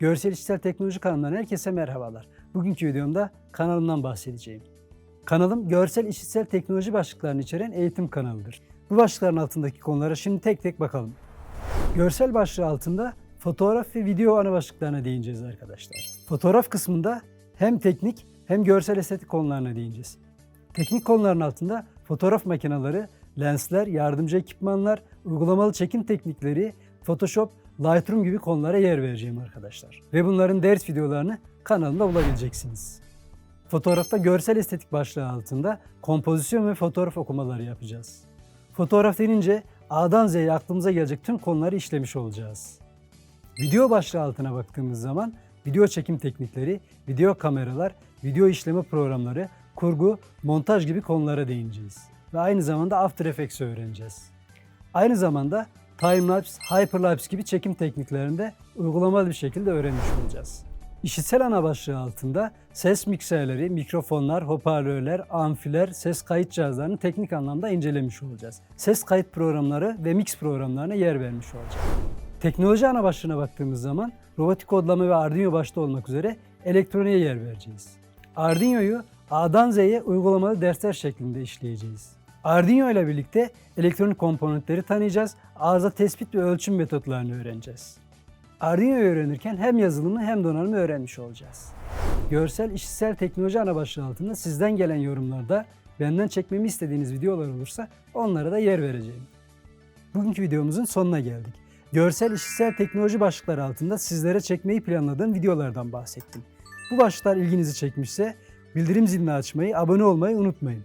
Görsel İşitsel Teknoloji kanalından herkese merhabalar. Bugünkü videomda kanalımdan bahsedeceğim. Kanalım görsel işitsel teknoloji başlıklarını içeren eğitim kanalıdır. Bu başlıkların altındaki konulara şimdi tek tek bakalım. Görsel başlığı altında fotoğraf ve video ana başlıklarına değineceğiz arkadaşlar. Fotoğraf kısmında hem teknik hem görsel estetik konularına değineceğiz. Teknik konuların altında fotoğraf makineleri, lensler, yardımcı ekipmanlar, uygulamalı çekim teknikleri, Photoshop, Lightroom gibi konulara yer vereceğim arkadaşlar. Ve bunların ders videolarını kanalımda bulabileceksiniz. Fotoğrafta görsel estetik başlığı altında kompozisyon ve fotoğraf okumaları yapacağız. Fotoğraf denince A'dan Z'ye aklımıza gelecek tüm konuları işlemiş olacağız. Video başlığı altına baktığımız zaman video çekim teknikleri, video kameralar, video işleme programları, kurgu, montaj gibi konulara değineceğiz. Ve aynı zamanda After Effects'i öğreneceğiz. Aynı zamanda timelapse, hyperlapse gibi çekim tekniklerinde uygulamalı bir şekilde öğrenmiş olacağız. İşitsel ana başlığı altında ses mikserleri, mikrofonlar, hoparlörler, amfiler, ses kayıt cihazlarını teknik anlamda incelemiş olacağız. Ses kayıt programları ve mix programlarına yer vermiş olacağız. Teknoloji ana başlığına baktığımız zaman robotik kodlama ve Arduino başta olmak üzere elektroniğe yer vereceğiz. Arduino'yu A'dan Z'ye uygulamalı dersler şeklinde işleyeceğiz. Arduino ile birlikte elektronik komponentleri tanıyacağız, arıza tespit ve ölçüm metotlarını öğreneceğiz. Arduino'yu öğrenirken hem yazılımı hem donanımı öğrenmiş olacağız. Görsel işitsel teknoloji ana başlığı altında sizden gelen yorumlarda benden çekmemi istediğiniz videolar olursa onlara da yer vereceğim. Bugünkü videomuzun sonuna geldik. Görsel işitsel teknoloji başlıkları altında sizlere çekmeyi planladığım videolardan bahsettim. Bu başlıklar ilginizi çekmişse bildirim zilini açmayı, abone olmayı unutmayın.